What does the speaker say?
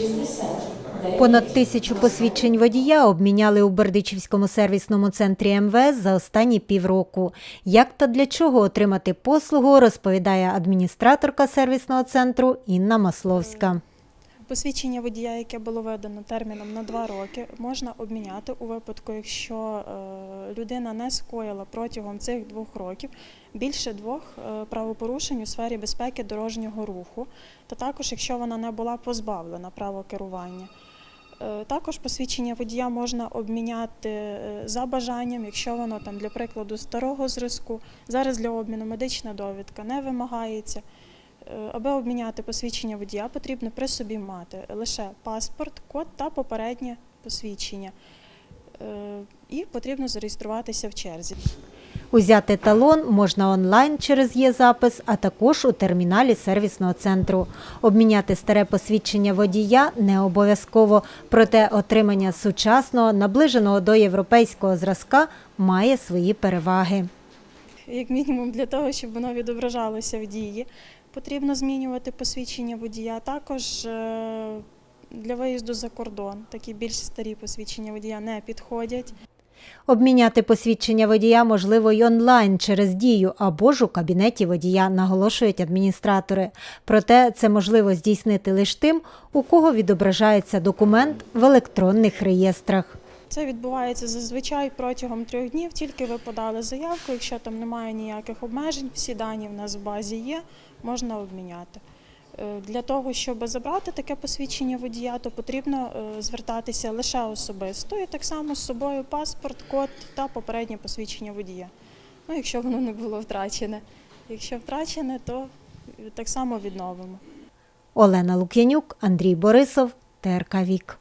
60. Понад тисячу посвідчень водія обміняли у Бердичівському сервісному центрі МВС за останні півроку. Як та для чого отримати послугу, розповідає адміністраторка сервісного центру Інна Масловська. Посвідчення водія, яке було видано терміном на два роки, можна обміняти у випадку, якщо е, людина не скоїла протягом цих двох років більше двох е, правопорушень у сфері безпеки дорожнього руху, та також якщо вона не була позбавлена права керування. Е, Також посвідчення водія можна обміняти за бажанням, якщо воно там, для прикладу, старого зразку. Зараз для обміну медична довідка не вимагається. Е, Аби обміняти посвідчення водія, потрібно при собі мати лише паспорт, код та попереднє посвідчення. Е, І потрібно зареєструватися в черзі. Узяти талон можна онлайн через є-запис, а також у терміналі сервісного центру. Обміняти старе посвідчення водія не обов'язково, проте отримання сучасного, наближеного до європейського зразка має свої переваги. Як мінімум, для того, щоб воно відображалося в дії, потрібно змінювати посвідчення водія. Також е, для виїзду за кордон такі більш старі посвідчення водія не підходять. Обміняти посвідчення водія можливо й онлайн через дію або ж у кабінеті водія, наголошують адміністратори. Проте це можливо здійснити лише тим, у кого відображається документ в електронних реєстрах. Це відбувається зазвичай протягом трьох днів. Тільки ви подали заявку. Якщо там немає ніяких обмежень, всі дані в нас в базі є, можна обміняти. Е, Для того, щоб забрати таке посвідчення водія, то потрібно е, звертатися лише особисто і так само з собою паспорт, код та попереднє посвідчення водія. Ну, якщо воно не було втрачене. Якщо втрачене, то так само відновимо. Олена Лук'янюк, Андрій Борисов, ТРК Вік.